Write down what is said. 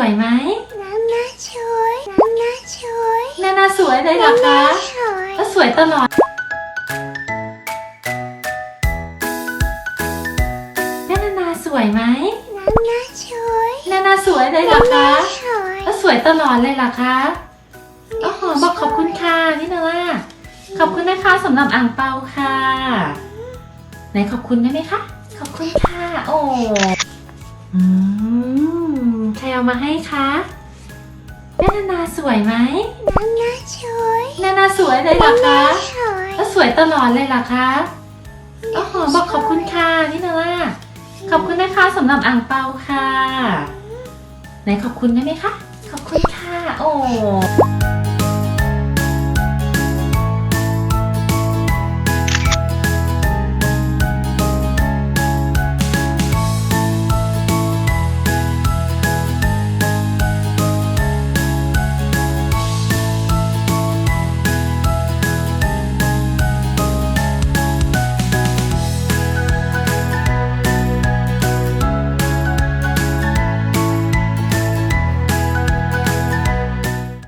วยไหมนานาช่วยนานาช่วยนานาสวยเลยเหรอคะช่วยก็สวยตลอดแม่นานาสวยไหมนานาช่วยนานาสวยเลยเหรอคะช่วยก็สวยตลอดเลยเหรอคะโอ้โหบอกขอบคุณค่ะนี่นาว่าขอบคุณนะคะสำหรับอ่างเปาค่ะ ไหนขอบคุณได้ไหมคะ ขอบคุณค่ะ โอ้ อืมใครเอามาให้คะแม่นานาสวยไหมนานาช่วยนานาสวยเลยเหรอคะช่วยก็สวยตลอดเลยเหรอคะโอ้โหบอกขอบคุณค่ะนี่นาว่าขอบคุณนะคะสำหรับอ่างเปาค่ะ ไหนขอบคุณได้ไหมคะ ขอบคุณค่ะ โอ้